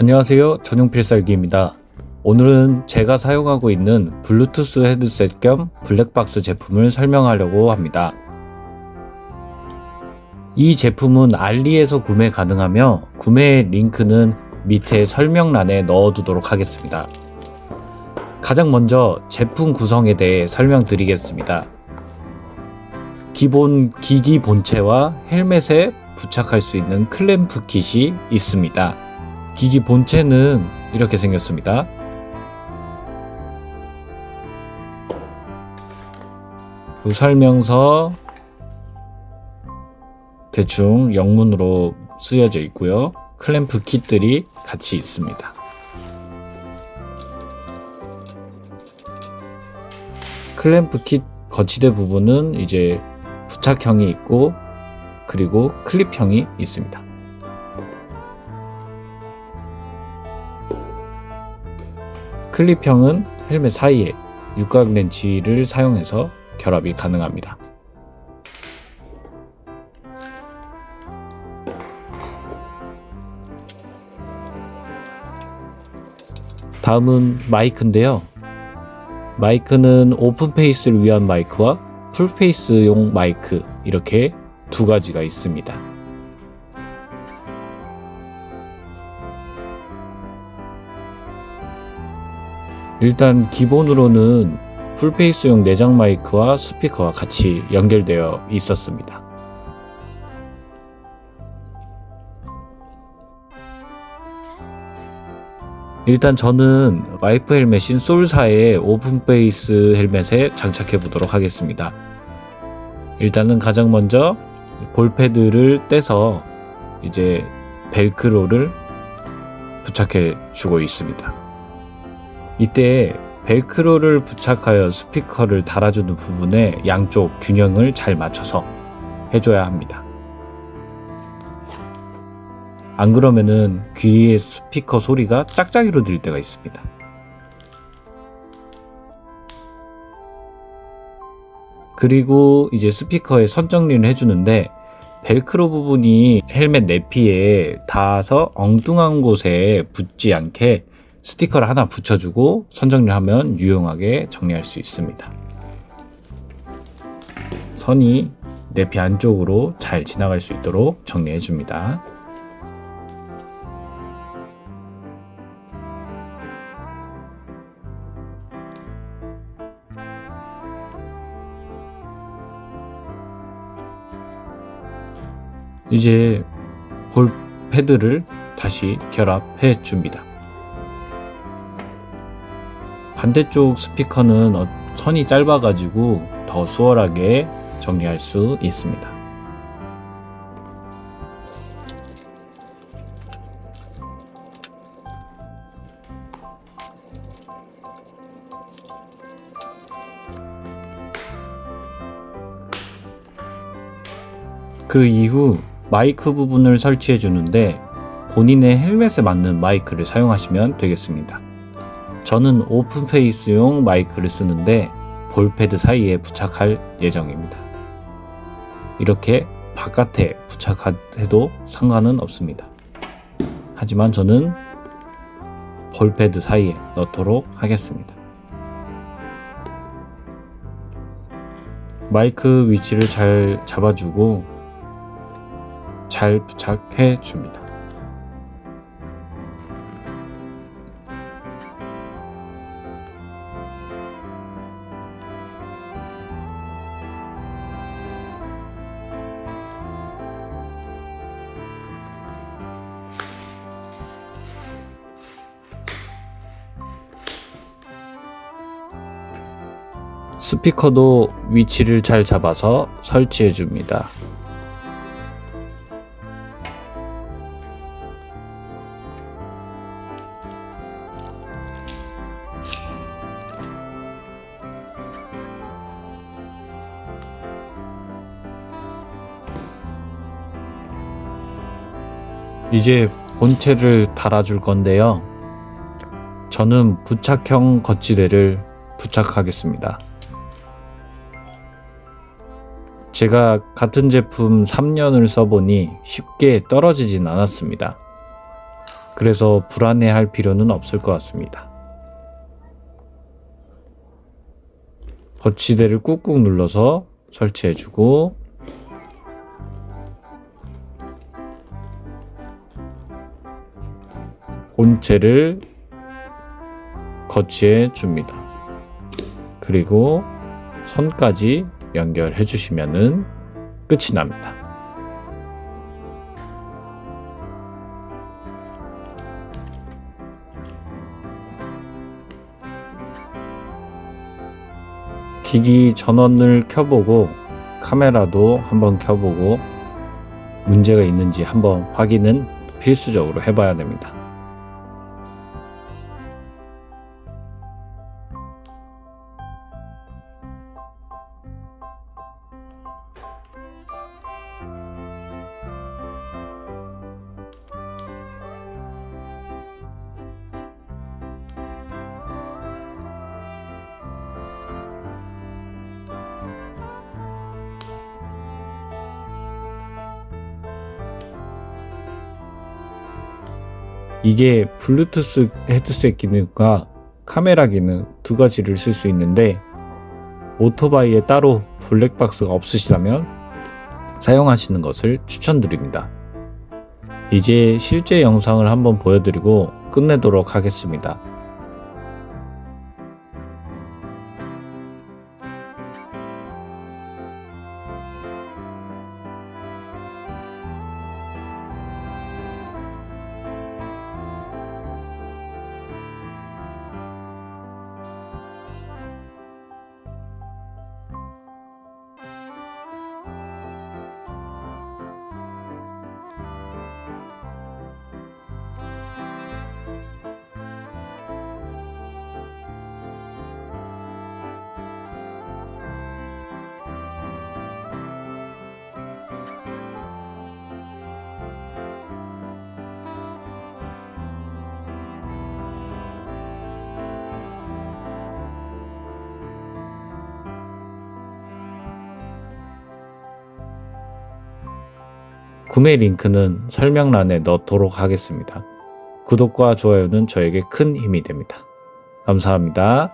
안녕하세요. 전용 필살기입니다. 오늘은 제가 사용하고 있는 블루투스 헤드셋 겸 블랙박스 제품을 설명하려고 합니다. 이 제품은 알리에서 구매 가능하며 구매 링크는 밑에 설명란에 넣어두도록 하겠습니다. 가장 먼저 제품 구성에 대해 설명드리겠습니다. 기본 기기 본체와 헬멧에 부착할 수 있는 클램프 킷이 있습니다. 기기 본체는 이렇게 생겼습니다. 그 설명서 대충 영문으로 쓰여져 있고요. 클램프 킷들이 같이 있습니다. 클램프 킷 거치대 부분은 이제 부착형이 있고 그리고 클립형이 있습니다. 클립형은 헬멧 사이에 육각 렌치를 사용해서 결합이 가능합니다. 다음은 마이크인데요. 마이크는 오픈 페이스를 위한 마이크와 풀 페이스용 마이크 이렇게 두 가지가 있습니다. 일단 기본으로는 풀페이스용 내장 마이크와 스피커와 같이 연결되어 있었습니다. 일단 저는 와이프 헬멧인 솔사의 오픈 페이스 헬멧에 장착해 보도록 하겠습니다. 일단은 가장 먼저 볼패드를 떼서 이제 벨크로를 부착해 주고 있습니다. 이때 벨크로를 부착하여 스피커를 달아주는 부분에 양쪽 균형을 잘 맞춰서 해줘야 합니다. 안 그러면은 귀에 스피커 소리가 짝짝이로 들릴 때가 있습니다. 그리고 이제 스피커에 선 정리를 해주는데 벨크로 부분이 헬멧 내피에 닿아서 엉뚱한 곳에 붙지 않게 스티커를 하나 붙여주고 선 정리를 하면 유용하게 정리할 수 있습니다. 선이 내피 안쪽으로 잘 지나갈 수 있도록 정리해 줍니다. 이제 볼 패드를 다시 결합해 줍니다. 반대쪽 스피커는 어- 선이 짧아가지고 더 수월하게 정리할 수 있습니다. 그 이후 마이크 부분을 설치해 주는데 본인의 헬멧에 맞는 마이크를 사용하시면 되겠습니다. 저는 오픈 페이스용 마이크를 쓰는데 볼패드 사이에 부착할 예정입니다. 이렇게 바깥에 부착해도 상관은 없습니다. 하지만 저는 볼패드 사이에 넣도록 하겠습니다. 마이크 위치를 잘 잡아주고 잘 부착해 줍니다. 스피커도 위치를 잘 잡아서 설치해 줍니다. 이제 본체를 달아줄 건데요. 저는 부착형 거치대를 부착하겠습니다. 제가 같은 제품 3년을 써보니 쉽게 떨어지진 않았습니다. 그래서 불안해할 필요는 없을 것 같습니다. 거치대를 꾹꾹 눌러서 설치해주고 본체를 거치해 줍니다. 그리고 선까지 연결해 주시면은 끝이 납니다. 기기 전원을 켜보고 카메라도 한번 켜보고 문제가 있는지 한번 확인은 필수적으로 해봐야 됩니다. 이게 블루투스 헤드셋 기능과 카메라 기능 두 가지를 쓸 수 있는데 오토바이에 따로 블랙박스가 없으시다면 사용하시는 것을 추천드립니다. 이제 실제 영상을 한번 보여드리고 끝내도록 하겠습니다. 구매 링크는 설명란에 넣도록 하겠습니다. 구독과 좋아요는 저에게 큰 힘이 됩니다. 감사합니다.